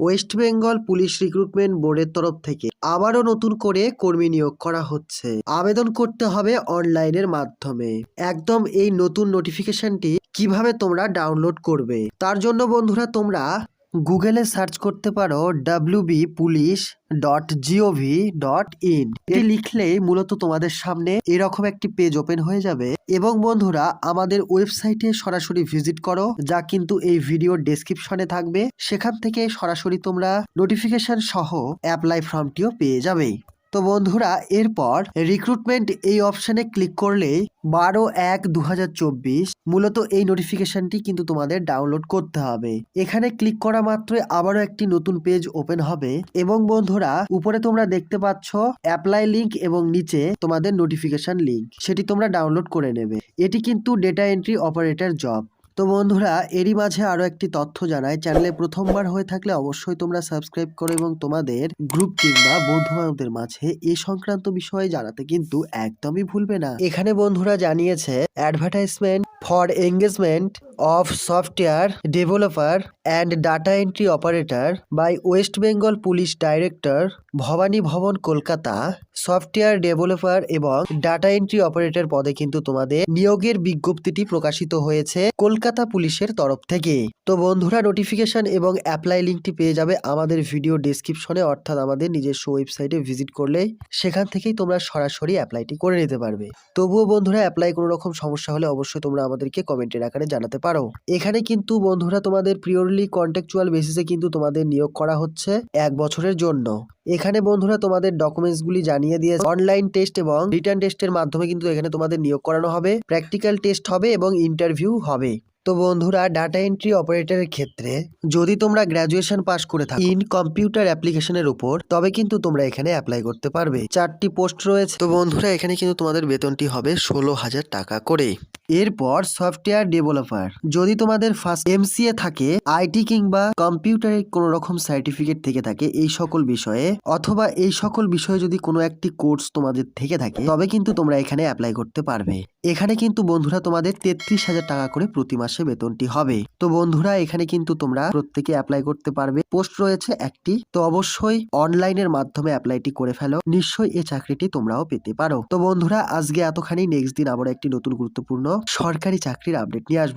West Bengal police recruitment বোর্ডের তরফ থেকে আবারও নতুন করে কর্মী নিয়োগ করা হচ্ছে। আবেদন করতে হবে অনলাইনের মাধ্যমে। একদম এই নতুন নোটিফিকেশনটি কীভাবে তোমরা ডাউনলোড করবে? তার জন্য বন্ধুরা তোমরা গুগলে সার্চ করতে পারো W B police dot G O V dot in এটি লিখলেই মূলত তোমাদের সামনে এরকম একটি পেজ ওপেন হয়ে যাবে। এবং বন্ধুরা, আমাদের ওয়েবসাইটে সরাসরি ভিজিট করো, যা কিন্তু এই ভিডিও ডেসক্রিপশনে থাকবে। সেখান থেকে সরাসরি তোমরা নোটিফিকেশন সহ অ্যাপ্লাই ফর্মটিও পেয়ে যাবে তো বন্ধুরা, এরপর রিক্রুটমেন্ট এই অপশনে ক্লিক করলে বারো এক দু মূলত এই নোটিফিকেশনটি কিন্তু তোমাদের ডাউনলোড করতে হবে। এখানে ক্লিক করা মাত্রই আবারও একটি নতুন পেজ ওপেন হবে এবং বন্ধুরা, উপরে তোমরা দেখতে পাচ্ছ অ্যাপ্লাই লিঙ্ক এবং নিচে তোমাদের নোটিফিকেশন লিংক সেটি তোমরা ডাউনলোড করে নেবে। এটি কিন্তু ডেটা এন্ট্রি অপারেটর জব তো বন্ধুরা, এরই মাঝে আরও একটি তথ্য জানাই। চ্যানেলে প্রথমবার হয়ে থাকলে অবশ্যই তোমরা সাবস্ক্রাইব করো এবং তোমাদের গ্রুপ কিংবা বন্ধু বান্ধবদের মাঝে এ সংক্রান্ত বিষয়ে জানাতে কিন্তু একদমই ভুলবে না। এখানে বন্ধুরা জানিয়েছে, advertisement for engagement of software developer and data entry operator by West Bengal police director Bhabani Bhaban Kolkata software developer এবং ডাটা এন্ট্রি অপারেটর পদে কিন্তু তোমাদের নিয়োগের বিজ্ঞপ্তিটি প্রকাশিত হয়েছে কলকাতা পুলিশের তরফ থেকে। তো বন্ধুরা নোটিফিকেশন এবং অ্যাপ্লাই লিঙ্কটি পেয়ে যাবে আমাদের ভিডিও ডেসক্রিপশনে অর্থাৎ আমাদের নিজস্ব ওয়েবসাইটে ভিজিট করলেই সেখান থেকেই তোমরা সরাসরি অ্যাপ্লাইটি করে নিতে পারবে। তবুও বন্ধুরা অ্যাপ্লাই কোনো রকম সমস্যা হলে অবশ্যই তোমরা আমাদেরকে কমেন্টের আকারে জানাতে পারো। এখানে কিন্তু বন্ধুরা তোমাদের পিওরলি কন্ট্রাকচুয়াল বেসিসে কিন্তু তোমাদের নিয়োগ করা হচ্ছে এক বছরের জন্য। এখানে বন্ধুরা তোমাদের ডকুমেন্টসগুলি জানিয়ে দিয়ে অনলাইন টেস্ট এবং রিটার্ন টেস্টের মাধ্যমে কিন্তু এখানে তোমাদের নিয়োগ করানো হবে প্র্যাকটিক্যাল টেস্ট হবে এবং ইন্টারভিউ হবে। তো বন্ধুরা ডাটা এন্ট্রি অপারেটরের ক্ষেত্রে যদি তোমরা গ্র্যাজুয়েশন পাস করে থাকো ইন কম্পিউটার অ্যাপ্লিকেশনের উপর, তবে কিন্তু তোমরা এখানে অ্যাপ্লাই করতে পারবে। চারটি পোস্ট রয়েছে। তো বন্ধুরা, এখানে কিন্তু তোমাদের বেতনটি হবে ষোলো হাজার টাকা করে। এরপর সফটওয়্যার ডেভেলপার। যদি তোমাদের ফার্স্ট এমসিএ থাকে আইটি কিংবা কম্পিউটারের কোনো রকম সার্টিফিকেট থেকে থাকে এই সকল বিষয়ে, অথবা এই সকল বিষয়ে যদি কোনো একটি কোর্স তোমাদের থেকে থাকে, তবে কিন্তু তোমরা এখানে অ্যাপ্লাই করতে পারবে। এখানে কিন্তু বন্ধুরা তোমাদের তেত্রিশ হাজার টাকা করে প্রতি মাসে বেতনটি হবে। তো বন্ধুরা, এখানে কিন্তু তোমরা প্রত্যেকে অ্যাপ্লাই করতে পারবে। পোস্ট রয়েছে একটি। তো অবশ্যই অনলাইনের মাধ্যমে অ্যাপ্লাইটি করে ফেলো। নিশ্চয়ই এই চাকরিটি তোমরাও পেতে পারো। তো বন্ধুরা, আজকে এতখানি। নেক্সট দিন আবার একটি নতুন গুরুত্বপূর্ণ সরকারি চাকরির আপডেট নিয়ে আসব।